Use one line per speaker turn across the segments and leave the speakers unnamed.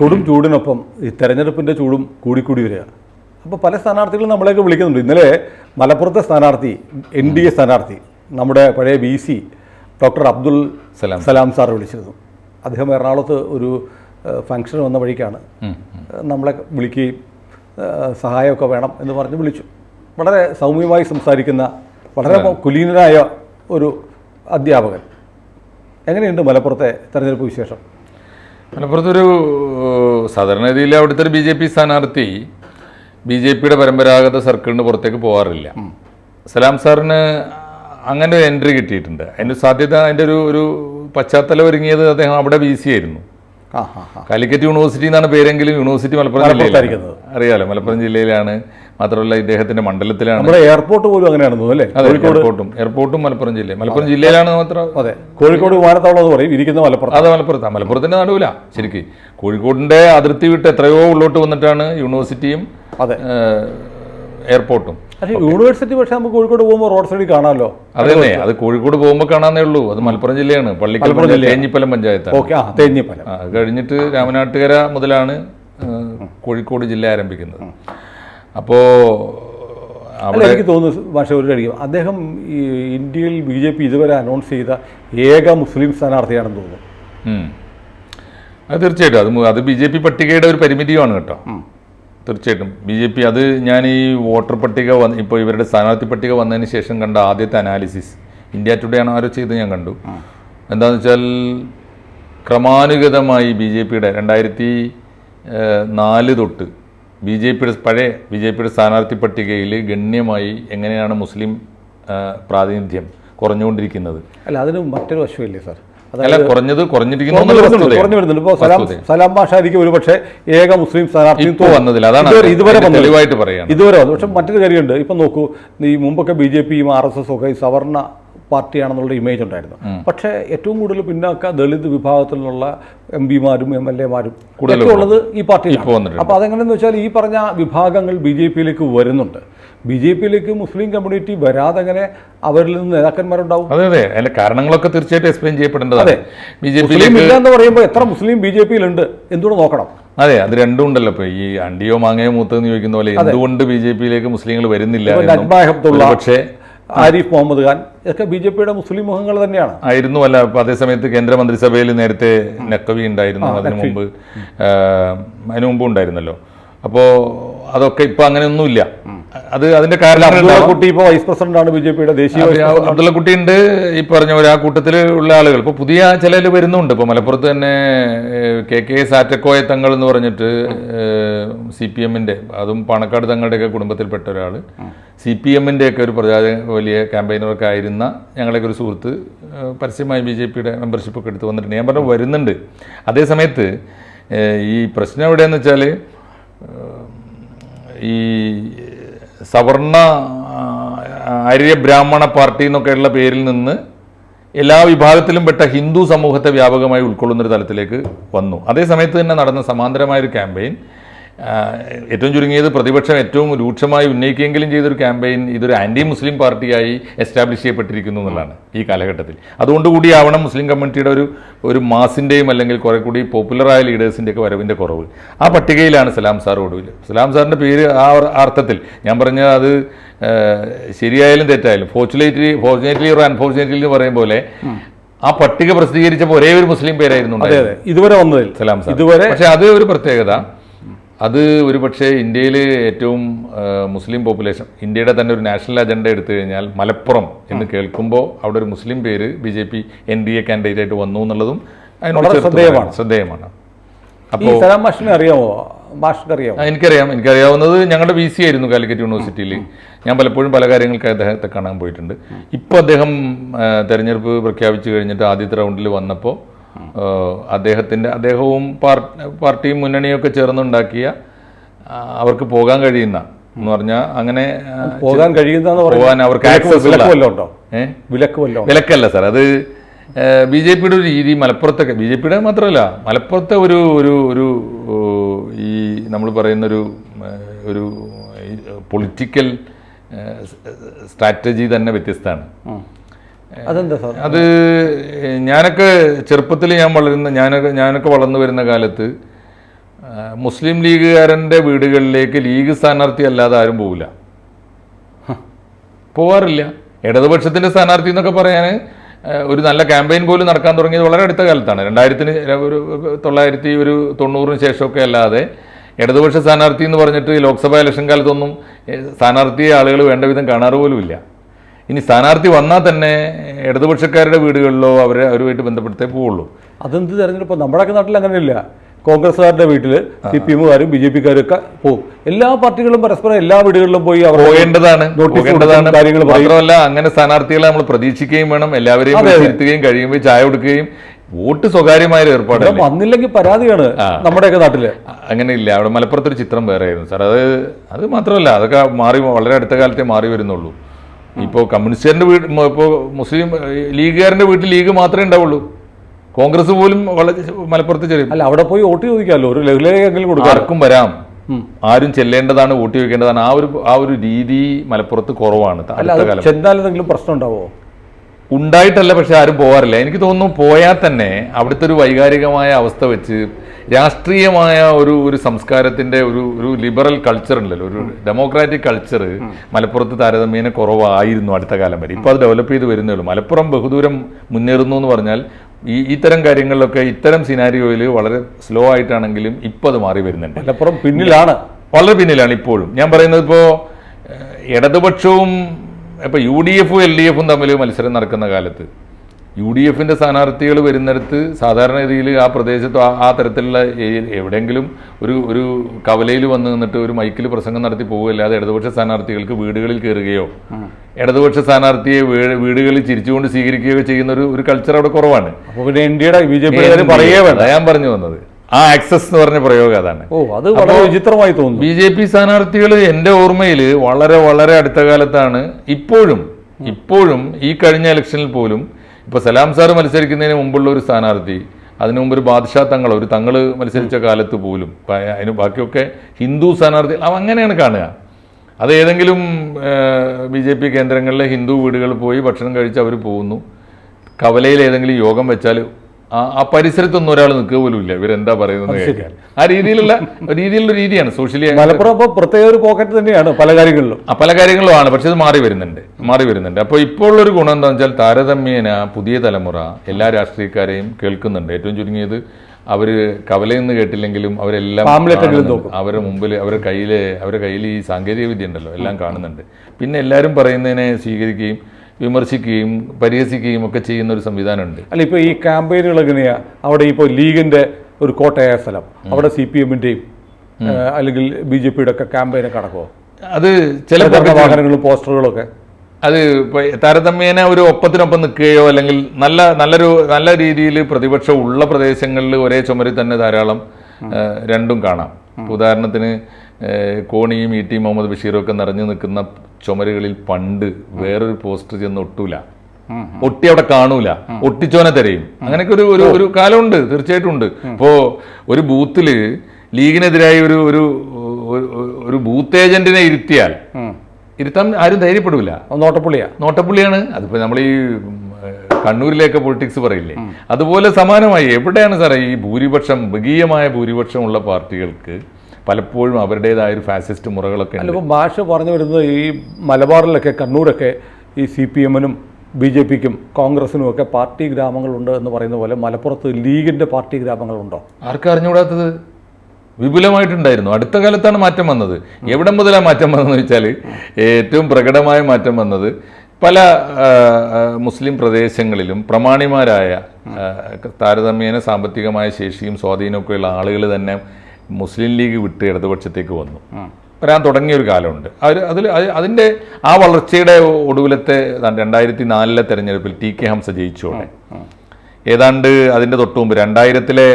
കൊടും ചൂടിനൊപ്പം ഈ തെരഞ്ഞെടുപ്പിന്റെ ചൂടും കൂടിക്കൂടി വരിക അപ്പോൾ പല സ്ഥാനാർത്ഥികളും നമ്മളെയൊക്കെ വിളിക്കുന്നുണ്ട്. ഇന്നലെ മലപ്പുറത്തെ സ്ഥാനാർത്ഥി എൻ ഡി എ സ്ഥാനാർത്ഥി നമ്മുടെ പഴയ B C doctor Abdul
Salam.
Salam sir വിളിച്ചിരുന്നു. അദ്ദേഹം എറണാകുളത്ത് ഒരു ഫംഗ്ഷൻ വന്ന വഴിക്കാണ്. നമ്മളെ വിളിക്കുകയും സഹായമൊക്കെ വേണം എന്ന് പറഞ്ഞ് വിളിച്ചു. വളരെ സൗമ്യമായി സംസാരിക്കുന്ന വളരെ കുലീനനായ ഒരു അധ്യാപകൻ. എങ്ങനെയുണ്ട് മലപ്പുറത്തെ തെരഞ്ഞെടുപ്പ് വിശേഷം?
മലപ്പുറത്തൊരു സാധാരണ രീതിയിൽ അവിടുത്തെ ഒരു ബി ജെ പി സ്ഥാനാർത്ഥി ബി ജെ പിയുടെ പരമ്പരാഗത സർക്കിളിന് പുറത്തേക്ക് പോകാറില്ല സലാം സാറിന് അങ്ങനെ ഒരു എൻട്രി കിട്ടിയിട്ടുണ്ട്. അതിന്റെ സാധ്യത അതിന്റെ ഒരു ഒരു പശ്ചാത്തലം ഒരുങ്ങിയത് അദ്ദേഹം അവിടെ ബി സി ആയിരുന്നു. കാലിക്കറ്റ് യൂണിവേഴ്സിറ്റി എന്നാണ് പേരെങ്കിലും യൂണിവേഴ്സിറ്റി മലപ്പുറം. അറിയാലോ മലപ്പുറം ജില്ലയിലാണ് മാത്രമല്ല ഇദ്ദേഹത്തിന്റെ മണ്ഡലത്തിലാണ്.
നമ്മുടെ എയർപോർട്ട് പോലും അങ്ങനെയാണെന്ന് തോന്നുന്നു അല്ലേ?
അതെ എയർപോർട്ടും എയർപോർട്ടും മലപ്പുറം ജില്ല മലപ്പുറം ജില്ലയിലാണ് മാത്രം
അതെ. കോഴിക്കോട് വിമാനത്താവളം എന്ന് പറയും ഇരിക്കുന്ന മലപ്പുറം
അതെ മലപ്പുറത്താണ് മലപ്പുറത്തിന്റെ നടുവില ശരിക്ക്. കോഴിക്കോടിന്റെ അതിർത്തി വിട്ട് എത്രയോ ഉള്ളോട്ട് വന്നിട്ടാണ് യൂണിവേഴ്സിറ്റിയും
അതെ.
എയർപോർട്ടും.
പക്ഷേ യൂണിവേഴ്സിറ്റി പക്ഷേ നമുക്ക് കോഴിക്കോട് പോകുമ്പോൾ റോഡ് സൈഡിൽ കാണാമല്ലോ.
അതെ അതെ. അത് കോഴിക്കോട് പോകുമ്പോൾ കാണാനേ ഉള്ളൂ. അത് മലപ്പുറം ജില്ലയാണ്. പള്ളിക്കൽ തേഞ്ഞിപ്പലം പഞ്ചായത്ത്
ഓക്കെ തേഞ്ഞിപ്പലം.
കഴിഞ്ഞിട്ട് രാമനാട്ടുകര മുതലാണ് കോഴിക്കോട് ജില്ല ആരംഭിക്കുന്നത്. അപ്പോൾ
അല്ല
അവിടെ
എനിക്ക് തോന്നുന്നു പക്ഷേ ഒരു കഴിക്കും അദ്ദേഹം ഈ ഇന്ത്യയിൽ ബി ജെ പി ഇതുവരെ അനൗൺസ് ചെയ്ത ഏക മുസ്ലിം സ്ഥാനാർത്ഥിയാണെന്ന് തോന്നുന്നു.
അത് തീർച്ചയായിട്ടും. അത് അത് ബി ജെ പി പട്ടികയുടെ ഒരു പരിമിതിയുമാണ് കേട്ടോ. തീർച്ചയായിട്ടും. ബി ജെ പി അത് ഞാൻ ഈ വോട്ടർ പട്ടിക വന്ന് ഇപ്പോൾ ഇവരുടെ സ്ഥാനാർത്ഥി പട്ടിക വന്നതിന് ശേഷം കണ്ട ആദ്യത്തെ അനാലിസിസ് ഇന്ത്യ ടുഡേ ആണ് ആരോ ചെയ്ത് ഞാൻ കണ്ടു. എന്താണെന്ന് വെച്ചാൽ ക്രമാനുഗതമായി ബി ജെ പിയുടെ രണ്ടായിരത്തി നാല് തൊട്ട്. ബി ജെ പിയുടെ പഴയ ബി ജെ പിയുടെ സ്ഥാനാർത്ഥി പട്ടികയിൽ ഗണ്യമായി എങ്ങനെയാണ് മുസ്ലിം പ്രാതിനിധ്യം കുറഞ്ഞുകൊണ്ടിരിക്കുന്നത്?
അല്ല അതിന് മറ്റൊരു വശമില്ലേ സാർ?
അല്ല കുറഞ്ഞത് കുറഞ്ഞിരിക്കുന്നു
കുറഞ്ഞു വരുന്നുണ്ട് ഇപ്പോൾ സലാം. സലാം ബാഷാരിക്ക് ഒരു പക്ഷേ ഏക മുസ്ലിം സ്ഥാനാർത്ഥി
വന്നതിൽ അതാണ്
ഇതുവരെ
തെളിവായിട്ട് പറയാണ്
ഇതുവരെ വന്നു പക്ഷെ മറ്റൊരു കാര്യമുണ്ട്. ഇപ്പം നോക്കൂ ഈ മുമ്പൊക്കെ ബി ജെ പിയും ആർ എസ് എസ് ഒക്കെ ഈ സവർണ പാർട്ടിയാണെന്നുള്ള ഇമേജ് ഉണ്ടായിരുന്നു. പക്ഷേ ഏറ്റവും കൂടുതൽ പിന്നാക്ക ദളിത് വിഭാഗത്തിലുള്ള എം പിമാരും എം എൽ എമാരും ഒക്കെ ഉള്ളത് ഈ പാർട്ടിയിലാണ്.
അപ്പൊ
അപ്പോൾ അതെങ്ങനെയെന്ന് വെച്ചാൽ ഈ പറഞ്ഞ വിഭാഗങ്ങൾ ബി ജെ പിയിലേക്ക് വരുന്നുണ്ട്. ബി ജെ പിയിലേക്ക് മുസ്ലിം കമ്മ്യൂണിറ്റി വരാതെ അങ്ങനെ അവരിൽ നിന്ന് നേതാക്കന്മാരുണ്ടാവും?
അതെ അതെ. അതിന്റെ കാരണങ്ങളൊക്കെ തീർച്ചയായിട്ടും എക്സ്പ്ലെയിൻ ചെയ്യപ്പെടേണ്ടതാണ്. ബി ജെ
പി ഇല്ല എന്ന് പറയുമ്പോൾ എത്ര മുസ്ലിം ബി ജെ പിയിലുണ്ട് എന്തുകൊണ്ട് നോക്കണം?
അതെ അത് രണ്ടും ഉണ്ടല്ലോ. ഇപ്പൊ ഈ അണ്ടിയോ മാങ്ങയോ മൂത്തെന്ന് ചോദിക്കുന്ന പോലെ എന്തുകൊണ്ട് ബി ജെ പിയിലേക്ക് മുസ്ലിങ്ങൾ വരുന്നില്ല പക്ഷേ
ആരിഫ് മുഹമ്മദ് ഖാൻ ഇതൊക്കെ ബി ജെ പിയുടെ മുസ്ലിം മുഖങ്ങൾ തന്നെയാണ്.
ആയിരുന്നു അല്ല അപ്പൊ അതേസമയത്ത് കേന്ദ്രമന്ത്രിസഭയിൽ നേരത്തെ നക്കവി ഉണ്ടായിരുന്നു. അതിനു മുമ്പ് അതിനു മുമ്പ് ഉണ്ടായിരുന്നല്ലോ. അപ്പോ അതൊക്കെ ഇപ്പൊ അങ്ങനെയൊന്നുമില്ല. അത് അതിന്റെ
കുട്ടി ഇപ്പോൾ വൈസ് പ്രസിഡന്റാണ് ബി ജെ പിയുടെ ദേശീയ
അബ്ദുള്ള കുട്ടി ഉണ്ട്. ഈ പറഞ്ഞ പോലെ ആ കൂട്ടത്തിൽ ഉള്ള ആളുകൾ. ഇപ്പോൾ പുതിയ ചിലർ വരുന്നുണ്ട്. ഇപ്പോൾ മലപ്പുറത്ത് തന്നെ കെ കെ സാറ്റക്കോയ തങ്ങൾ എന്ന് പറഞ്ഞിട്ട് സി പി എമ്മിന്റെ അതും പാണക്കാട് തങ്ങളുടെയൊക്കെ കുടുംബത്തിൽപ്പെട്ട ഒരാൾ സി പി എമ്മിന്റെ ഒക്കെ ഒരു പ്രചാര വലിയ ക്യാമ്പയിനറൊക്കെ ആയിരുന്ന ഞങ്ങളൊക്കെ ഒരു സുഹൃത്ത് പരസ്യമായി ബി ജെ പിയുടെ മെമ്പർഷിപ്പ് ഒക്കെ എടുത്ത് വന്നിട്ടുണ്ട്. ഞാൻ പറഞ്ഞു വരുന്നുണ്ട്. അതേ സമയത്ത് ഈ പ്രശ്നം എവിടെയെന്ന് വെച്ചാൽ ഈ സവർണ ആര്യ ബ്രാഹ്മണ പാർട്ടി എന്നൊക്കെയുള്ള പേരിൽ നിന്ന് എല്ലാ വിഭാഗത്തിലും പെട്ട ഹിന്ദു സമൂഹത്തെ വ്യാപകമായി ഉൾക്കൊള്ളുന്ന ഒരു തലത്തിലേക്ക് വന്നു. അതേ സമയത്ത് തന്നെ നടന്ന സമാന്തരമായ ഒരു ക്യാമ്പയിൻ ഏറ്റവും ചുരുങ്ങിയത് പ്രതിപക്ഷം ഏറ്റവും രൂക്ഷമായി ഉന്നയിക്കുകയെങ്കിലും ചെയ്തൊരു ക്യാമ്പയിൻ ഇതൊരു ആന്റി മുസ്ലിം പാർട്ടിയായി എസ്റ്റാബ്ലിഷ് ചെയ്യപ്പെട്ടിരിക്കുന്നു എന്നുള്ളതാണ് ഈ കാലഘട്ടത്തിൽ. അതുകൊണ്ട് കൂടിയാവണം മുസ്ലിം കമ്മ്യൂണിറ്റിയുടെ ഒരു ഒരു മാസിന്റെയും അല്ലെങ്കിൽ കുറെ കൂടി പോപ്പുലറായ ലീഡേഴ്സിന്റെ ഒക്കെ വരവിന്റെ കുറവ്. ആ പട്ടികയിലാണ് സലാം സാർ ഒടുവിൽ. സലാം സാറിന്റെ പേര് ആ അർത്ഥത്തിൽ ഞാൻ പറഞ്ഞ അത് ശരിയായാലും തെറ്റായാലും ഫോർച്ചുനേറ്റ്ലി ഫോർച്ചുനേറ്റ്ലി ഓർ അൺഫോർച്ചുനേറ്റ്ലി എന്ന് പറയും പോലെ ആ പട്ടിക പ്രസിദ്ധീകരിച്ചപ്പോൾ ഒരേ ഒരു മുസ്ലിം പേരായിരുന്നു
ഇതുവരെ വന്നതിൽ.
സലാം സാർ.
ഇതുവരെ
പക്ഷേ അത് ഒരു പ്രത്യേകത. അത് ഒരു പക്ഷേ ഇന്ത്യയിൽ ഏറ്റവും മുസ്ലിം പോപ്പുലേഷൻ ഇന്ത്യയുടെ തന്നെ ഒരു നാഷണൽ അജണ്ട എടുത്തു കഴിഞ്ഞാൽ മലപ്പുറം എന്ന് കേൾക്കുമ്പോൾ അവിടെ ഒരു മുസ്ലിം പേര് B J P N D A candidate ആയിട്ട് വന്നു എന്നുള്ളതും അതിനോട്
ശ്രദ്ധേയമാണ്.
ശ്രദ്ധേയമാണ്.
അപ്പോൾ മാഷിനെ അറിയാമോ മാഷിനെ അറിയാമോ
എനിക്കറിയാം എനിക്കറിയാവുന്നത് ഞങ്ങളുടെ വി സി ആയിരുന്നു കാലിക്കറ്റ് യൂണിവേഴ്സിറ്റിയിൽ ഞാൻ പലപ്പോഴും പല കാര്യങ്ങൾക്ക് അദ്ദേഹത്തെ കാണാൻ പോയിട്ടുണ്ട്. ഇപ്പോൾ അദ്ദേഹം തെരഞ്ഞെടുപ്പ് പ്രഖ്യാപിച്ചു കഴിഞ്ഞിട്ട് ആദ്യത്തെ റൗണ്ടിൽ വന്നപ്പോൾ അദ്ദേഹത്തിന്റെ അദ്ദേഹവും പാർട്ടി പാർട്ടിയും മുന്നണിയൊക്കെ ചേർന്നുണ്ടാക്കിയ അവർക്ക് പോകാൻ കഴിയുന്ന എന്ന് പറഞ്ഞാൽ അങ്ങനെ
പോകാൻ കഴിയുന്ന
പോകാൻ അവർക്ക്
ആക്സസ് ഉണ്ടോ? വിലക്ക്
വിലക്കല്ല സാർ. അത് ബി ജെ പിയുടെ ഒരു രീതി മലപ്പുറത്തൊക്കെ ബി ജെ പിയുടെ മാത്രമല്ല മലപ്പുറത്തെ ഒരു ഒരു ഒരു ഈ നമ്മൾ പറയുന്നൊരു ഒരു പൊളിറ്റിക്കൽ സ്ട്രാറ്റജി തന്നെ വ്യത്യസ്തമാണ്.
അതെന്താ സാർ?
അത് ഞാനൊക്കെ ചെറുപ്പത്തിൽ ഞാൻ വളരുന്ന ഞാനൊക്കെ ഞാനൊക്കെ വളർന്നു വരുന്ന കാലത്ത് മുസ്ലിം ലീഗുകാരന്റെ വീടുകളിലേക്ക് ലീഗ് സ്ഥാനാർത്ഥി അല്ലാതെ ആരും പോവില്ല. പോവാറില്ല. ഇടതുപക്ഷത്തിന്റെ സ്ഥാനാർത്ഥി എന്നൊക്കെ പറയാൻ ഒരു നല്ല ക്യാമ്പയിൻ പോലും നടക്കാൻ തുടങ്ങിയത് വളരെ അടുത്ത കാലത്താണ്. രണ്ടായിരത്തിന് ഒരു തൊള്ളായിരത്തി ഒരു തൊണ്ണൂറിന് ശേഷമൊക്കെ അല്ലാതെ ഇടതുപക്ഷ സ്ഥാനാർത്ഥി എന്ന് പറഞ്ഞിട്ട് ലോക്സഭാ ഇലക്ഷൻ കാലത്തൊന്നും സ്ഥാനാർത്ഥിയെ ആളുകൾ വേണ്ട വിധം കാണാറ് പോലുമില്ല. ഇനി സ്ഥാനാർത്ഥി വന്നാൽ തന്നെ ഇടതുപക്ഷക്കാരുടെ വീടുകളിലോ അവരെ അവരുമായിട്ട് ബന്ധപ്പെടുത്തേ പോവുള്ളൂ.
അതെന്ത് തെരഞ്ഞെടുപ്പ്? നമ്മുടെയൊക്കെ നാട്ടിൽ അങ്ങനെയില്ല. കോൺഗ്രസ്സുകാരുടെ വീട്ടിൽ സി പി എമ്മുകാരും ബി ജെ പിക്കാരും ഒക്കെ പോകും എല്ലാ പാർട്ടികളും പരസ്പരം എല്ലാ വീടുകളിലും പോയി അവർ
പോകേണ്ടതാണ്. പോകേണ്ടതാണ്.
കാര്യങ്ങൾ
മാത്രമല്ല അങ്ങനെ സ്ഥാനാർത്ഥികളെ നമ്മൾ പ്രതീക്ഷിക്കുകയും വേണം. എല്ലാവരെയും
അതെ.
കഴിയുമ്പോൾ ചായ കൊടുക്കുകയും. വോട്ട് സ്വകാര്യമായ
ഏർപ്പാട് വന്നില്ലെങ്കിൽ പരാതിയാണ് നമ്മുടെയൊക്കെ നാട്ടിൽ.
അങ്ങനെ ഇല്ല അവിടെ മലപ്പുറത്തൊരു ചിത്രം വേറെ ആയിരുന്നു സാർ അത് അത് മാത്രമല്ല അതൊക്കെ മാറി വളരെ അടുത്ത കാലത്തെ മാറി വരുന്നുള്ളൂ. ഇപ്പോൾ കമ്മ്യൂണിസ്റ്റുകാരന്റെ വീട് ഇപ്പോൾ മുസ്ലിം ലീഗുകാരന്റെ വീട്ടിൽ ലീഗ് മാത്രമേ ഉണ്ടാവുള്ളൂ. കോൺഗ്രസ് പോലും വളരെ മലപ്പുറത്ത് ചെറിയ
അല്ല അവിടെ പോയി വോട്ട് ചോദിക്കാമല്ലോ. ഒരു ലഘുലേഖയെങ്കിലും കൊടുക്കാം
ആർക്കും വരാം. ആരും ചെല്ലേണ്ടതാണ് വോട്ട് ചോദിക്കേണ്ടതാണ്. ആ ഒരു ആ ഒരു രീതി മലപ്പുറത്ത് കുറവാണ്
ചെന്നാൽ എന്തെങ്കിലും പ്രശ്നം ഉണ്ടാവോ?
ഉണ്ടായിട്ടല്ല പക്ഷെ ആരും പോകാറില്ല എനിക്ക് തോന്നുന്നു പോയാൽ തന്നെ അവിടുത്തെ ഒരു വൈകാരികമായ അവസ്ഥ വെച്ച് രാഷ്ട്രീയമായ ഒരു ഒരു സംസ്കാരത്തിന്റെ ഒരു ഒരു ലിബറൽ കൾച്ചർ ഉണ്ടല്ലോ. ഒരു ഡെമോക്രാറ്റിക് കൾച്ചർ മലപ്പുറത്ത് താരതമ്യേന കുറവായിരുന്നു അടുത്ത കാലം വരെ. ഇപ്പോൾ അത് ഡെവലപ്പ് ചെയ്ത് വരുന്നേ ഉള്ളൂ. മലപ്പുറം ബഹുദൂരം മുന്നേറുന്നു എന്ന് പറഞ്ഞാൽ ഈ ഇത്തരം കാര്യങ്ങളിലൊക്കെ ഇത്തരം സിനാരിയോയിൽ വളരെ സ്ലോ ആയിട്ടാണെങ്കിലും ഇപ്പോൾ അത് മാറി വരുന്നുണ്ട്.
മലപ്പുറം പിന്നിലാണ്.
വളരെ പിന്നിലാണ് ഇപ്പോഴും. ഞാൻ പറയുന്നത് ഇപ്പോൾ ഇടതുപക്ഷവും ഇപ്പോൾ യു ഡി എഫും എൽ ഡി എഫും തമ്മിൽ മത്സരം നടക്കുന്ന കാലത്ത് യു ഡി എഫിന്റെ സ്ഥാനാർത്ഥികൾ വരുന്നിടത്ത് സാധാരണ രീതിയിൽ ആ പ്രദേശത്ത് ആ- ആ തരത്തിലുള്ള എവിടെയെങ്കിലും ഒരു ഒരു കവലയിൽ വന്ന് നിന്നിട്ട് ഒരു മൈക്കിൽ പ്രസംഗം നടത്തി പോവുകയല്ലാതെ ഇടതുപക്ഷ സ്ഥാനാർത്ഥികൾക്ക് വീടുകളിൽ കയറുകയോ ഇടതുപക്ഷ സ്ഥാനാർത്ഥിയെ വീടുകളിൽ ചിരിച്ചുകൊണ്ട് സ്വീകരിക്കുകയോ ചെയ്യുന്ന ഒരു ഒരു കൾച്ചർ അവിടെ കുറവാണ്.
അപ്പൊ പിന്നെ ഇന്ത്യയുടെ ബി ജെ പി പറയേ വേണ്ട.
ഞാൻ പറഞ്ഞു വന്നത്. ആ ആക്സസ് എന്ന് പറഞ്ഞ പ്രയോഗം അതാണ്.
ഓ അത് വളരെ വിചിത്രമായി തോന്നുന്നു.
ബി ജെ പി സ്ഥാനാർത്ഥികൾ എന്റെ ഓർമ്മയിൽ വളരെ വളരെ അടുത്ത കാലത്താണ് ഇപ്പോഴും ഇപ്പോഴും ഈ കഴിഞ്ഞ ഇലക്ഷനിൽ പോലും ഇപ്പൊ സലാം സാർ മത്സരിക്കുന്നതിന് മുമ്പുള്ള ഒരു സ്ഥാനാർത്ഥി അതിനു മുമ്പ് ഒരു ബാദ്ഷാ തങ്ങൾ ഒരു തങ്ങൾ മത്സരിച്ച കാലത്ത് പോലും അതിന് ബാക്കിയൊക്കെ ഹിന്ദു സ്ഥാനാർത്ഥി അവ അങ്ങനെയാണ് കാണുക. അത് ഏതെങ്കിലും ബി ജെ പി കേന്ദ്രങ്ങളിലെ ഹിന്ദു വീടുകളിൽ പോയി ഭക്ഷണം കഴിച്ച് അവർ പോകുന്നു. കവലയിൽ ഏതെങ്കിലും യോഗം വെച്ചാൽ ആ പരിസരത്തൊന്നും ഒരാൾ നിൽക്കുക പോലും ഇല്ല. ഇവരെന്താ പറയുന്നത് ആ രീതിയിലുള്ള രീതിയിലുള്ള രീതിയാണ്. സോഷ്യലി
മലപ്പുറം പ്രത്യേക ഒരു പോക്കറ്റ് തന്നെയാണ് പല കാര്യങ്ങളിലും.
ആ പല കാര്യങ്ങളുമാണ് പക്ഷെ ഇത് മാറി വരുന്നുണ്ട്. മാറി വരുന്നുണ്ട്. അപ്പോൾ ഇപ്പോൾ ഉള്ളൊരു ഗുണം എന്താണെന്ന് വെച്ചാൽ താരതമ്യേന പുതിയ തലമുറ എല്ലാ രാഷ്ട്രീയക്കാരെയും കേൾക്കുന്നുണ്ട്. ഏറ്റവും ചുരുങ്ങിയത് അവർ കവലയെന്ന് കേട്ടില്ലെങ്കിലും അവരെല്ലാം അവരുടെ മുമ്പിൽ അവരുടെ കയ്യിൽ അവരുടെ കയ്യിൽ ഈ സാങ്കേതിക വിദ്യ ഉണ്ടല്ലോ. എല്ലാം കാണുന്നുണ്ട്. പിന്നെ എല്ലാവരും പറയുന്നതിനെ സ്വീകരിക്കുകയും വിമർശിക്കുകയും പരിഹസിക്കുകയും ഒക്കെ ചെയ്യുന്ന ഒരു സംവിധാനമുണ്ട്.
അല്ല ഇപ്പോൾ ഈ ക്യാമ്പയിനുകൾ എങ്ങനെയാ അവിടെ ഇപ്പോൾ ലീഗിന്റെ ഒരു കോട്ടയായ സ്ഥലം. അവിടെ സി പി എമ്മിന്റെയും അല്ലെങ്കിൽ ബി ജെ പിയുടെ ഒക്കെ ക്യാമ്പയിനൊക്കെ നടക്കുമോ
അത് ചില
വാഹനങ്ങളും പോസ്റ്ററുകളും ഒക്കെ
അത് താരതമ്യേന ഒരു ഒപ്പത്തിനൊപ്പം നിൽക്കുകയോ അല്ലെങ്കിൽ നല്ല നല്ലൊരു നല്ല രീതിയിൽ പ്രതിപക്ഷം ഉള്ള പ്രദേശങ്ങളിൽ ഒരേ ചുമരിൽ തന്നെ ധാരാളം രണ്ടും കാണാം. ഉദാഹരണത്തിന് കോണിയും ഇ ടി മുഹമ്മദ് ബഷീറും ഒക്കെ നിറഞ്ഞു നിൽക്കുന്ന ചുമരുകളിൽ പണ്ട് വേറൊരു പോസ്റ്റർ ചെന്ന് ഒട്ടൂല. ഒട്ടി അവിടെ കാണൂല. ഒട്ടിച്ചോനെ തരയും. അങ്ങനെയൊക്കെ ഒരു ഒരു ഒരു കാലമുണ്ട് തീർച്ചയായിട്ടും ഉണ്ട് ഇപ്പോ ഒരു ബൂത്തിൽ ലീഗിനെതിരായി ഒരു ഒരു ഒരു- ബൂത്ത് ഏജന്റിനെ ഇരുത്തിയാൽ ഇരുത്താൻ ആരും ധൈര്യപ്പെടില്ല
നോട്ടപ്പുള്ളിയാ.
നോട്ടപ്പുള്ളിയാണ്. അതിപ്പോ നമ്മൾ ഈ കണ്ണൂരിലേക്ക് പൊളിറ്റിക്സ് പറയില്ലേ? അതുപോലെ സമാനമായി എവിടെയാണ് സാറേ ഈ ഭൂരിപക്ഷം മൃഗീയമായ ഭൂരിപക്ഷമുള്ള പാർട്ടികൾക്ക് പലപ്പോഴും അവരുടേതായ ഒരു ഫാസിസ്റ്റ് മുറകളൊക്കെ
അല്ല
ഉണ്ട്.
ഇപ്പം ഭാഷ പറഞ്ഞു വരുന്നത് ഈ മലബാറിലൊക്കെ കണ്ണൂരൊക്കെ ഈ സി പി എമ്മിനും ബി ജെ പിക്കും കോൺഗ്രസിനും ഒക്കെ പാർട്ടി ഗ്രാമങ്ങളുണ്ട് എന്ന് പറയുന്ന പോലെ മലപ്പുറത്ത് ലീഗിന്റെ പാർട്ടി ഗ്രാമങ്ങളുണ്ടോ?
ആർക്കും അറിഞ്ഞുകൂടാത്തത്? വിപുലമായിട്ടുണ്ടായിരുന്നു. അടുത്ത കാലത്താണ് മാറ്റം വന്നത്. എവിടെ മുതലാണ് മാറ്റം വന്നതെന്ന് വെച്ചാൽ ഏറ്റവും പ്രകടമായ മാറ്റം വന്നത് പല മുസ്ലിം പ്രദേശങ്ങളിലും പ്രമാണിമാരായ താരതമ്യേന സാമ്പത്തികമായ ശേഷിയും സ്വാധീനമൊക്കെയുള്ള ആളുകൾ തന്നെ മുസ്ലിം ലീഗ് വിട്ട് ഇടതുപക്ഷത്തേക്ക് വന്നു. വരാൻ തുടങ്ങിയ ഒരു കാലമുണ്ട്. അവർ അതിൽ അതിന്റെ ആ വളർച്ചയുടെ ഒടുവിലത്തെ രണ്ടായിരത്തി നാലിലെ തെരഞ്ഞെടുപ്പിൽ ടി കെ ഹംസ ജയിച്ചോടെ ഏതാണ്ട് അതിന്റെ തൊട്ട് മുമ്പ് രണ്ടായിരത്തിലെ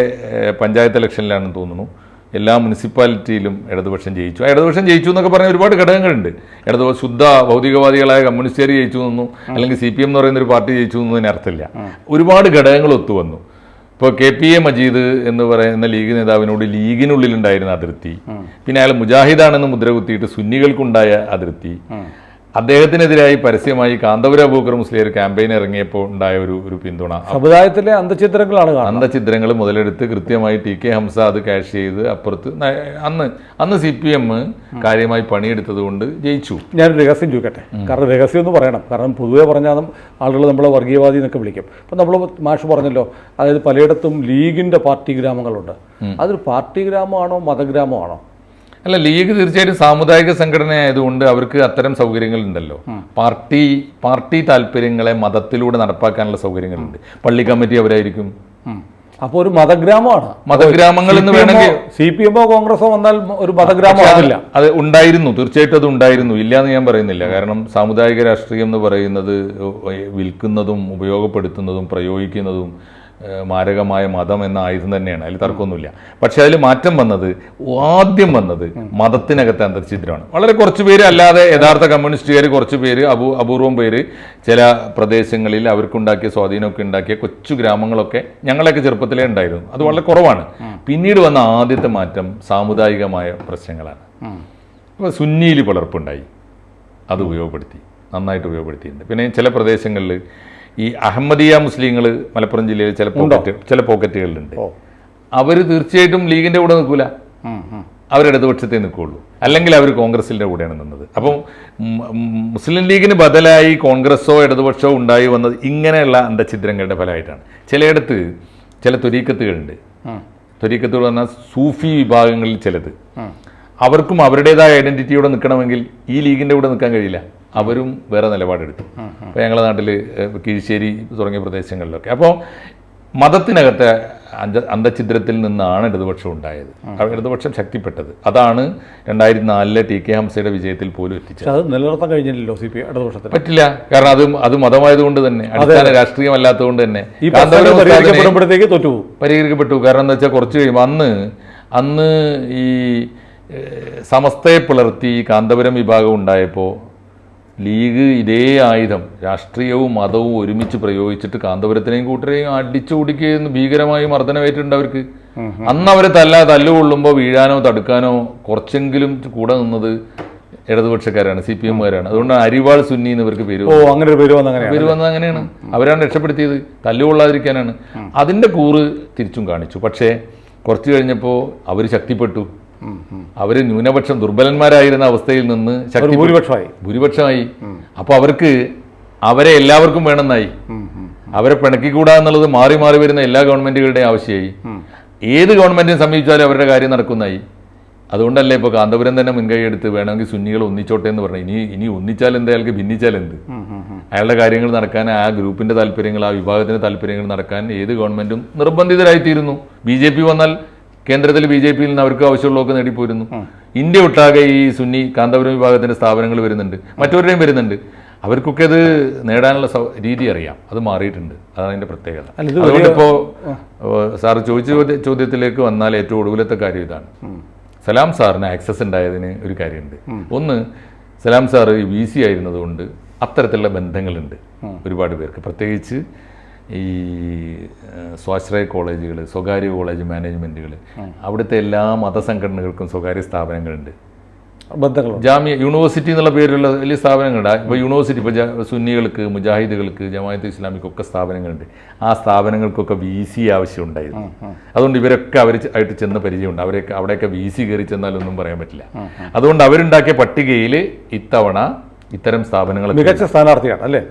പഞ്ചായത്ത് ഇലക്ഷനിലാണെന്ന് തോന്നുന്നു. എല്ലാ മുനിസിപ്പാലിറ്റിയിലും ഇടതുപക്ഷം ജയിച്ചു. ആ ഇടതുപക്ഷം ജയിച്ചു എന്നൊക്കെ പറഞ്ഞ ഒരുപാട് ഘടകങ്ങളുണ്ട്. ഇടതുപക്ഷ ശുദ്ധ ഭൗതികവാദികളായ കമ്മ്യൂണിസ്റ്റുകാർ ജയിച്ചു നിന്നു അല്ലെങ്കിൽ സി പി എം എന്ന് പറയുന്ന ഒരു പാർട്ടി ജയിച്ചു എന്നതിന് അർത്ഥമില്ല. ഒരുപാട് ഘടകങ്ങൾ ഒത്തുവന്നു ഇപ്പോൾ കെ പി എ മജീദ് എന്ന് പറയുന്ന ലീഗ് നേതാവിനോട് ലീഗിനുള്ളിലുണ്ടായിരുന്ന അതിർത്തി. പിന്നെ അയാൾ മുജാഹിദാണെന്ന് മുദ്ര കുത്തിയിട്ട് സുന്നികൾക്കുണ്ടായ അതിർത്തി. അദ്ദേഹത്തിനെതിരായി പരസ്യമായി കാന്തപുര അബൂക്കർ മുസ്ലിയർ ക്യാമ്പയിൻ ഇറങ്ങിയപ്പോൾ ഉണ്ടായ ഒരു ഒരു പിന്തുണ.
സമുദായത്തിലെ അന്തചിത്രങ്ങളാണ്
അന്തചിത്രങ്ങൾ മുതലെടുത്ത് കൃത്യമായി ടി കെ ഹംസ അത് ക്യാഷ് ചെയ്ത് അപ്പുറത്ത് അന്ന് അന്ന് സി പി എം കാര്യമായി പണിയെടുത്തത് കൊണ്ട് ജയിച്ചു.
ഞാൻ രഹസ്യം ചോദിക്കട്ടെ? കാരണം രഹസ്യം എന്ന് പറയണം. കാരണം പൊതുവെ പറഞ്ഞാൽ ആളുകൾ നമ്മളെ വർഗീയവാദി എന്നൊക്കെ വിളിക്കും. അപ്പം നമ്മൾ മാഷ് പറഞ്ഞല്ലോ അതായത് പലയിടത്തും ലീഗിന്റെ പാർട്ടി ഗ്രാമങ്ങളുണ്ട്. അതൊരു പാർട്ടി ഗ്രാമമാണോ മതഗ്രാമമാണോ?
അല്ല ലീഗ് തീർച്ചയായിട്ടും സാമുദായിക സംഘടന ആയതുകൊണ്ട് അവർക്ക് അത്തരം സൗകര്യങ്ങൾ ഉണ്ടല്ലോ പാർട്ടി പാർട്ടി താല്പര്യങ്ങളെ മതത്തിലൂടെ നടപ്പാക്കാനുള്ള സൗകര്യങ്ങളുണ്ട്. പള്ളി കമ്മിറ്റി അവരായിരിക്കും.
അപ്പോൾ ഒരു മതഗ്രാമമാണ്.
മതഗ്രാമങ്ങൾ എന്ന് വേണമെങ്കിൽ
സി പി എമ്മോ കോൺഗ്രസോ വന്നാൽ ഒരു മതഗ്രാമം
അത് ഉണ്ടായിരുന്നു. തീർച്ചയായിട്ടും അത് ഉണ്ടായിരുന്നു. ഇല്ല എന്ന് ഞാൻ പറയുന്നില്ല. കാരണം സാമുദായിക രാഷ്ട്രീയം എന്ന് പറയുന്നത് വിൽക്കുന്നതും ഉപയോഗപ്പെടുത്തുന്നതും പ്രയോഗിക്കുന്നതും മാരകമായ മതം എന്ന ആയുധം തന്നെയാണ്. അതിൽ തർക്കമൊന്നുമില്ല. പക്ഷെ അതിൽ മാറ്റം വന്നത് ആദ്യം വന്നത് മതത്തിനകത്തെ അന്തർഛിദ്രമാണ്. വളരെ കുറച്ച് പേര് അല്ലാതെ യഥാർത്ഥ കമ്മ്യൂണിസ്റ്റുകാർ കുറച്ച് പേര് അപൂ അപൂർവം പേര് ചില പ്രദേശങ്ങളിൽ അവർക്കുണ്ടാക്കിയ സ്വാധീനമൊക്കെ ഉണ്ടാക്കിയ കൊച്ചു ഗ്രാമങ്ങളൊക്കെ ഞങ്ങളൊക്കെ ചെറുപ്പത്തിലേ ഉണ്ടായിരുന്നു. അത് വളരെ കുറവാണ്. പിന്നീട് വന്ന ആദ്യത്തെ മാറ്റം സാമുദായികമായ പ്രശ്നങ്ങളാണ്. അപ്പോൾ സുന്നിയിൽ പിളർപ്പുണ്ടായി. അത് ഉപയോഗപ്പെടുത്തി നന്നായിട്ട് ഉപയോഗപ്പെടുത്തിയിട്ടുണ്ട്. പിന്നെ ചില പ്രദേശങ്ങളിൽ ഈ അഹമ്മദിയ മുസ്ലിങ്ങൾ മലപ്പുറം ജില്ലയിൽ ചില പോക്കറ്റ് ചില പോക്കറ്റുകളിലുണ്ട് അവർ തീർച്ചയായിട്ടും ലീഗിന്റെ കൂടെ നിൽക്കൂല. അവരിടതുപക്ഷത്തെ ഇടതുപക്ഷത്തെ നിൽക്കുള്ളൂ. അല്ലെങ്കിൽ അവർ കോൺഗ്രസിന്റെ കൂടെയാണ് നിന്നത്. അപ്പം മുസ്ലിം ലീഗിന് ബദലായി കോൺഗ്രസ്സോ ഇടതുപക്ഷമോ ഉണ്ടായി വന്നത് ഇങ്ങനെയുള്ള അന്തഛിദ്രങ്ങളുടെ ഫലമായിട്ടാണ്. ചിലയിടത്ത് ചില ത്വരീക്കത്തുകളുണ്ട്. ത്വരീക്കത്തുകൾ പറഞ്ഞാൽ സൂഫി വിഭാഗങ്ങളിൽ ചിലത്. അവർക്കും അവരുടേതായ ഐഡന്റിറ്റിയോടെ നിൽക്കണമെങ്കിൽ ഈ ലീഗിന്റെ കൂടെ നിൽക്കാൻ കഴിയില്ല. അവരും വേറെ നിലപാടെടുത്തു. അപ്പോൾ ഞങ്ങളുടെ നാട്ടിൽ കീഴ്ശ്ശേരി തുടങ്ങിയ പ്രദേശങ്ങളിലൊക്കെ. അപ്പോൾ മതത്തിനകത്തെ അന്ത അന്തഛിദ്രത്തിൽ നിന്നാണ് ഇടതുപക്ഷം ഉണ്ടായത്. ഇടതുപക്ഷം ശക്തിപ്പെട്ടത്. അതാണ് രണ്ടായിരത്തി നാലിലെ ടി കെ ഹംസയുടെ വിജയത്തിൽ പോലും എത്തിച്ചത്.
അത് നിലനിർത്താൻ കഴിഞ്ഞില്ലല്ലോ സി പി ഇടതുപക്ഷത്തിന്?
പറ്റില്ല. കാരണം അത് അത് മതമായതുകൊണ്ട് തന്നെ അടിസ്ഥാന രാഷ്ട്രീയമല്ലാത്തതുകൊണ്ട് തന്നെ.
തോറ്റു
പരിഹരിക്കപ്പെട്ടു. കാരണം എന്താ വെച്ചാൽ കുറച്ച് കഴിയുമ്പോൾ അന്ന് അന്ന് ഈ സമസ്തയെ പിളർത്തി കാന്തപുരം വിഭാഗം ഉണ്ടായപ്പോൾ ലീഗ് ഇതേ ആയുധം രാഷ്ട്രീയവും മതവും ഒരുമിച്ച് പ്രയോഗിച്ചിട്ട് കാന്തപുരത്തിനെയും കൂട്ടരെയും അടിച്ചു കുടിക്കുന്ന ഭീകരമായി മർദ്ദനമേറ്റിട്ടുണ്ട് അവർക്ക്. അന്ന് അവരെ തല്ല തല്ലുകൊള്ളുമ്പോൾ വീഴാനോ തടുക്കാനോ കുറച്ചെങ്കിലും കൂടെ നിന്നത് ഇടതുപക്ഷക്കാരാണ് സി പി എമ്മുകാരാണ്. അതുകൊണ്ട് അരിവാൾ സുന്നി എന്ന് ഇവർക്ക് പേര്
ഓ അങ്ങനെ പേര് വന്ന അങ്ങനെയാണ്.
പേര് വന്നത് അങ്ങനെയാണ്. അവരാണ് രക്ഷപ്പെടുത്തിയത്. തല്ലുകൊള്ളാതിരിക്കാനാണ്. അതിന്റെ കൂറ് തിരിച്ചും കാണിച്ചു. പക്ഷേ കുറച്ച് കഴിഞ്ഞപ്പോൾ അവർ ശക്തിപ്പെട്ടു. അവർ ന്യൂനപക്ഷം ദുർബലന്മാരായിരുന്ന അവസ്ഥയിൽ നിന്ന് ശക്തി
ഭൂരിപക്ഷമായി.
ഭൂരിപക്ഷമായി. അപ്പോൾ അവർക്ക് അവരെ എല്ലാവർക്കും വേണമെന്നായി. അവരെ പിണക്കിക്കൂടാ എന്നുള്ളത് മാറി മാറി വരുന്ന എല്ലാ ഗവൺമെന്റുകളുടെയും ആവശ്യമായി. ഏത് ഗവൺമെന്റിനെ സമീപിച്ചാലും അവരുടെ കാര്യം നടക്കുന്നതായി അതുകൊണ്ടല്ലേ ഇപ്പോൾ കാന്തപുരം തന്നെ മുൻകൈ എടുത്ത് വേണമെങ്കിൽ സുന്നികൾ ഒന്നിച്ചോട്ടെ എന്ന് പറഞ്ഞു ഇനി ഇനി ഒന്നിച്ചാൽ എന്ത്? അയാൾക്ക് ഭിന്നിച്ചാൽ എന്ത്? അയാളുടെ കാര്യങ്ങൾ നടക്കാൻ ആ ഗ്രൂപ്പിന്റെ താല്പര്യങ്ങൾ ആ വിഭാഗത്തിന്റെ താല്പര്യങ്ങൾ നടക്കാൻ ഏത് ഗവൺമെന്റും നിർബന്ധിതരായിത്തീരുന്നു. ബി ജെ പി വന്നാൽ കേന്ദ്രത്തിൽ ബി ജെ പിയിൽ നിന്ന് അവർക്ക് ആവശ്യമുള്ളതൊക്കെ നേടിപ്പോരുന്നു. ഇന്ത്യ ഒട്ടാകെ ഈ സുന്നി കാന്തപുരം വിഭാഗത്തിന്റെ സ്ഥാപനങ്ങൾ വരുന്നുണ്ട്. മറ്റവരുടെയും വരുന്നുണ്ട്. അവർക്കൊക്കെ അത് നേടാനുള്ള രീതി അറിയാം. അത് മാറിയിട്ടുണ്ട്. അതാണ് അതിന്റെ പ്രത്യേകത.
അല്ല, സാർ
അതുകൊണ്ട് ഇപ്പോ സാറ് ചോദിച്ച ചോദ്യത്തിലേക്ക് വന്നാൽ ഏറ്റവും ഒടുവിലത്തെ കാര്യം ഇതാണ്. സലാം സാറിന് ആക്സസ് ഉണ്ടായതിന് ഒരു കാര്യമുണ്ട്. ഒന്ന് സലാം സാറ് വി സി ആയിരുന്നതുകൊണ്ട് അത്തരത്തിലുള്ള ബന്ധങ്ങളുണ്ട് ഒരുപാട് പേർക്ക്. പ്രത്യേകിച്ച് ഈ സ്വാശ്രയ കോളേജുകൾ സ്വകാര്യ കോളേജ് മാനേജ്മെന്റുകൾ അവിടുത്തെ എല്ലാ മതസംഘടനകൾക്കും സ്വകാര്യ സ്ഥാപനങ്ങളുണ്ട്.
ബന്ധങ്ങൾ
ജാമ്യ യൂണിവേഴ്സിറ്റി എന്നുള്ള പേരുള്ള വലിയ സ്ഥാപനങ്ങളുണ്ട്. ഇപ്പോൾ യൂണിവേഴ്സിറ്റി ഇപ്പോൾ സുന്നികൾക്ക് മുജാഹിദുകൾക്ക് ജമാഅത്ത് ഇസ്ലാമിക്കൊക്കെ സ്ഥാപനങ്ങളുണ്ട്. ആ സ്ഥാപനങ്ങൾക്കൊക്കെ വി സി ആവശ്യമുണ്ടായിരുന്നു അതുകൊണ്ട് ഇവരൊക്കെ അവർ ആയിട്ട് ചെന്ന് പരിചയമുണ്ട്. അവരൊക്കെ അവിടെയൊക്കെ വി സി കയറി ചെന്നാലൊന്നും പറയാൻ പറ്റില്ല. അതുകൊണ്ട് അവരുണ്ടാക്കിയ പട്ടികയിൽ ഇത്തവണ ഇത്തരം സ്ഥാപനങ്ങൾ
മികച്ച സ്ഥാനാർത്ഥിയാണ് അല്ലേ?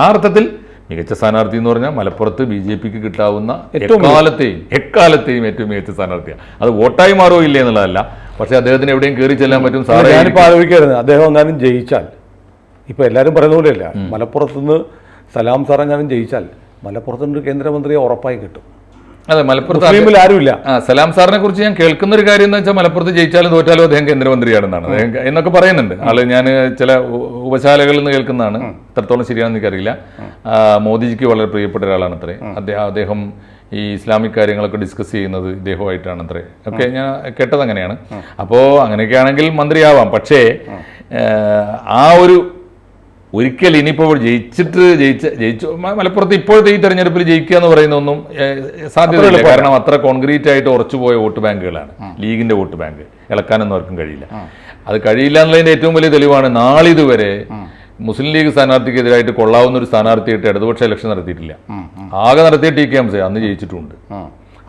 ആ അർത്ഥത്തിൽ മികച്ച സ്ഥാനാർത്ഥി എന്ന് പറഞ്ഞാൽ മലപ്പുറത്ത് ബി ജെ പിക്ക് കിട്ടാവുന്ന
ഏറ്റവും
എക്കാലത്തെയും എക്കാലത്തെയും ഏറ്റവും മികച്ച സ്ഥാനാർത്ഥിയാണ്. അത് വോട്ടായി മാറോ ഇല്ലേ എന്നുള്ളതല്ല. പക്ഷേ അദ്ദേഹത്തിന് എവിടെയും കയറി ചെല്ലാൻ പറ്റും സാറേ
ഞാനിപ്പോൾ ആലോചിക്കരുത് അദ്ദേഹം എങ്ങാനും ജയിച്ചാൽ. ഇപ്പോൾ എല്ലാവരും പറയുന്ന പോലെയല്ല. മലപ്പുറത്തുനിന്ന് സലാം സാറെ ഞാനും ജയിച്ചാൽ മലപ്പുറത്തുനിന്ന് കേന്ദ്രമന്ത്രിയെ ഉറപ്പായി കിട്ടും.
അതെ മലപ്പുറത്ത്
ആരുമില്ല.
ആ സലാം സാറിനെ കുറിച്ച് ഞാൻ കേൾക്കുന്ന ഒരു കാര്യം എന്ന് വെച്ചാൽ മലപ്പുറത്ത് ജയിച്ചാലും തോറ്റാലും അദ്ദേഹം കേന്ദ്രമന്ത്രിയാണെന്നാണ്. എന്നൊക്കെ പറയുന്നുണ്ട്. ആൾ ഞാൻ ചില ഉപശാലകളിൽ നിന്ന് കേൾക്കുന്നതാണ്. എത്രത്തോളം ശരിയാണെന്ന് എനിക്കറിയില്ല. മോദിജിക്ക് വളരെ പ്രിയപ്പെട്ട ഒരാളാണ് അത്രേ. അദ്ദേഹം അദ്ദേഹം ഈ ഇസ്ലാമിക് കാര്യങ്ങളൊക്കെ ഡിസ്കസ് ചെയ്യുന്നത് ഇദ്ദേഹമായിട്ടാണ് അത്രേ. ഒക്കെ ഞാൻ കേട്ടത് അങ്ങനെയാണ് അപ്പോൾ അങ്ങനെയൊക്കെ ആണെങ്കിൽ മന്ത്രിയാവാം. പക്ഷേ ആ ഒരു ഒരിക്കൽ ഇനിയിപ്പോൾ ജയിച്ചിട്ട് ജയിച്ച ജയിച്ചു മലപ്പുറത്ത് ഇപ്പോഴത്തെ ഈ തെരഞ്ഞെടുപ്പിൽ ജയിക്കുക എന്ന് പറയുന്നൊന്നും ഒന്നും സാധ്യതയില്ല. കാരണം അത്ര കോൺക്രീറ്റ് ആയിട്ട് ഉറച്ചുപോയ വോട്ട് ബാങ്കുകളാണ്. ലീഗിന്റെ വോട്ട് ബാങ്ക്. ഇളക്കാനൊന്നും ആർക്കും കഴിയില്ല. അത് കഴിയില്ല എന്നുള്ളതിന്റെ ഏറ്റവും വലിയ തെളിവാണ് നാളിതുവരെ മുസ്ലിം ലീഗ് സ്ഥാനാർത്ഥിക്കെതിരായിട്ട് കൊള്ളാവുന്ന ഒരു സ്ഥാനാർത്ഥിയായിട്ട് ഇടതുപക്ഷ ഇലക്ഷൻ നടത്തിയിട്ടില്ല. ആകെ നടത്തിയ ടി കെ എംസെ അന്ന് ജയിച്ചിട്ടുണ്ട്.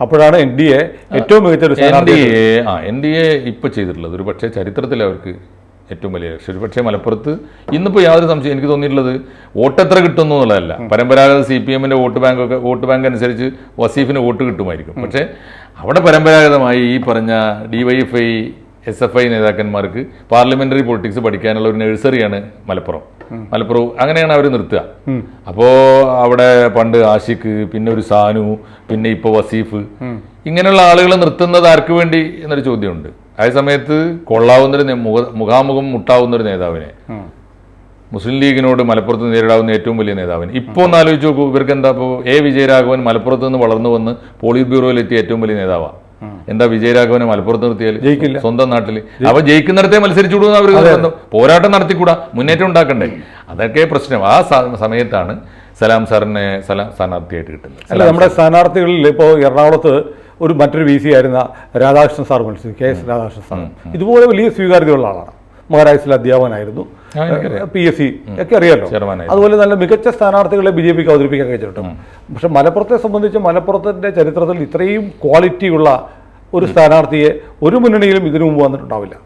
അപ്പോഴാണ് എൻ ഡി എ ഏറ്റവും മികച്ച ഒരു
എൻ ഡി എ ആ എൻ ഡി എ ഇപ്പൊ ചെയ്തിട്ടുള്ളത്. ഒരു പക്ഷേ ചരിത്രത്തിൽ അവർക്ക് ഏറ്റവും വലിയ ലക്ഷ്യം ഒരു പക്ഷേ മലപ്പുറത്ത് ഇന്നിപ്പോൾ യാതൊരു സംശയം എനിക്ക് തോന്നിയിട്ടുള്ളത് വോട്ട് എത്ര കിട്ടുന്നു എന്നുള്ളതല്ല. പരമ്പരാഗത സി പി എമ്മിന്റെ വോട്ട് ബാങ്ക് ഒക്കെ വോട്ട് ബാങ്ക് അനുസരിച്ച് വസീഫിന് വോട്ട് കിട്ടുമായിരിക്കും. പക്ഷേ അവിടെ പരമ്പരാഗതമായി ഈ പറഞ്ഞ D YFI S F I നേതാക്കന്മാർക്ക് പാർലമെന്ററി പൊളിറ്റിക്സ് പഠിക്കാനുള്ള ഒരു നഴ്സറിയാണ് മലപ്പുറം. മലപ്പുറം അങ്ങനെയാണ് അവർ നിർത്തുക. അപ്പോൾ അവിടെ പണ്ട് ആഷിഖ് പിന്നെ ഒരു സാനു പിന്നെ ഇപ്പോൾ വസീഫ് ഇങ്ങനെയുള്ള ആളുകളെ നിർത്തുന്നത് ആർക്ക് വേണ്ടി എന്നൊരു ചോദ്യമുണ്ട്. സമയത്ത് കൊള്ളാവുന്നൊരു മുഖ- മുഖാമുഖം മുട്ടാവുന്ന ഒരു നേതാവിനെ മുസ്ലിം ലീഗിനോട് മലപ്പുറത്ത് നേരിടാവുന്ന ഏറ്റവും വലിയ നേതാവിന്. ഇപ്പോൾ ഒന്ന് ആലോചിച്ച് നോക്കൂ ഇവർക്ക് എന്താ ഇപ്പോൾ എ. വിജയരാഘവൻ മലപ്പുറത്ത് നിന്ന് വളർന്നു വന്ന് പോളിറ്റ് ബ്യൂറോയിലെത്തിയ ഏറ്റവും വലിയ നേതാവാണ് എന്താ വിജയരാഘവനെ മലപ്പുറത്ത് നിർത്തിയാൽ
ജയിക്കില്ല.
സ്വന്തം നാട്ടിൽ അപ്പൊ ജയിക്കുന്നിടത്തെ മത്സരിച്ചുകൂടുന്ന അവർ. പോരാട്ടം നടത്തിക്കൂടാ. മുന്നേറ്റം ഉണ്ടാക്കണ്ടേ. അതൊക്കെ പ്രശ്നം. ആ സമയത്താണ് സലാം സാറിനെ സലാം സ്ഥാനാർത്ഥിയായിട്ട് കിട്ടുന്നത്.
അല്ല നമ്മുടെ സ്ഥാനാർത്ഥികളിൽ ഇപ്പോൾ എറണാകുളത്ത് ഒരു മറ്റൊരു വി സി ആയിരുന്ന രാധാകൃഷ്ണൻ സാർ മത്സരിച്ചു കെ എസ് രാധാകൃഷ്ണൻ സാർ. ഇതുപോലെ വലിയ സ്വീകാര്യതയുള്ള ആളാണ്. മഹാരാജ്യത്തിലെ അധ്യാപകനായിരുന്നു. പി എസ് സി ഒക്കെ അറിയാലോ? അതുപോലെ നല്ല മികച്ച സ്ഥാനാർത്ഥികളെ ബി ജെ പിക്ക് അവതരിപ്പിക്കാൻ കഴിച്ചിട്ടുണ്ട് പക്ഷെ മലപ്പുറത്തെ സംബന്ധിച്ച് മലപ്പുറത്തിന്റെ ചരിത്രത്തിൽ ഇത്രയും ക്വാളിറ്റിയുള്ള ഒരു സ്ഥാനാർത്ഥിയെ ഒരു മുന്നണിയിലും ഇതിനു മുമ്പ് വന്നിട്ടുണ്ടാവില്ല.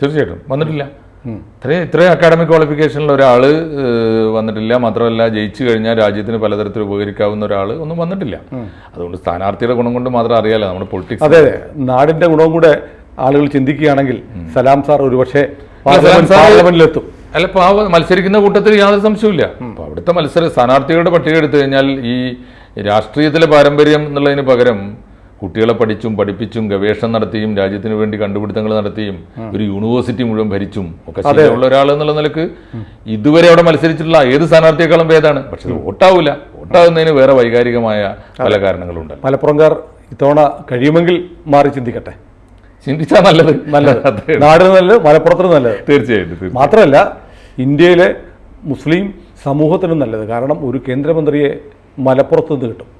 തീർച്ചയായിട്ടും. വന്നിട്ടില്ല. ഇത്രയും ഇത്രയും അക്കാഡമിക് ക്വാളിഫിക്കേഷനിൽ ഒരാൾ വന്നിട്ടില്ല. മാത്രമല്ല ജയിച്ചു കഴിഞ്ഞാൽ രാജ്യത്തിന് പലതരത്തിൽ ഉപകരിക്കാവുന്ന ഒരാൾ ഒന്നും വന്നിട്ടില്ല. അതുകൊണ്ട് സ്ഥാനാർത്ഥിയുടെ ഗുണം കൊണ്ട് മാത്രം അറിയാലോ നമ്മുടെ പൊളിറ്റിക്സ്
അതെ അതെ. നാടിന്റെ ഗുണവും കൂടെ ആളുകൾ ചിന്തിക്കുകയാണെങ്കിൽ സലാം സാർ ഒരുപക്ഷെ പാർലമെന്റിലെത്തും.
അല്ല ഇപ്പൊ ആ മത്സരിക്കുന്ന കൂട്ടത്തിൽ യാതൊരു സംശയമില്ല. അപ്പൊ അവിടുത്തെ മത്സര സ്ഥാനാർത്ഥികളുടെ പട്ടിക എടുത്തു കഴിഞ്ഞാൽ ഈ രാഷ്ട്രീയത്തിലെ പാരമ്പര്യം എന്നുള്ളതിന് പകരം കുട്ടികളെ പഠിച്ചും പഠിപ്പിച്ചും ഗവേഷണം നടത്തിയും രാജ്യത്തിന് വേണ്ടി കണ്ടുപിടുത്തങ്ങൾ നടത്തിയും ഒരു യൂണിവേഴ്സിറ്റി മുഴുവൻ ഭരിച്ചും ഒക്കെ ശരിയുള്ള ഒരാൾ എന്നുള്ള നിലയ്ക്ക് ഇതുവരെ അവിടെ മത്സരിച്ചിട്ടുള്ള ഏത് സ്ഥാനാർത്ഥിയെക്കാളും ഭേദമാണ്. പക്ഷെ വോട്ടാവില്ല വോട്ടാവുന്നതിന് വേറെ വൈകാരികമായ പല കാരണങ്ങളുണ്ട്.
മലപ്പുറംകാർ ഇത്തവണ കഴിയുമെങ്കിൽ മാറി ചിന്തിക്കട്ടെ.
ചിന്തിച്ചാൽ നല്ലത്.
നല്ലത്. നാടിന് നല്ലത് മലപ്പുറത്തിന് നല്ലത്.
തീർച്ചയായിട്ടും.
മാത്രമല്ല ഇന്ത്യയിലെ മുസ്ലിം സമൂഹത്തിനും നല്ലത്. കാരണം ഒരു കേന്ദ്രമന്ത്രിയെ മലപ്പുറത്ത് നിന്ന് കിട്ടും.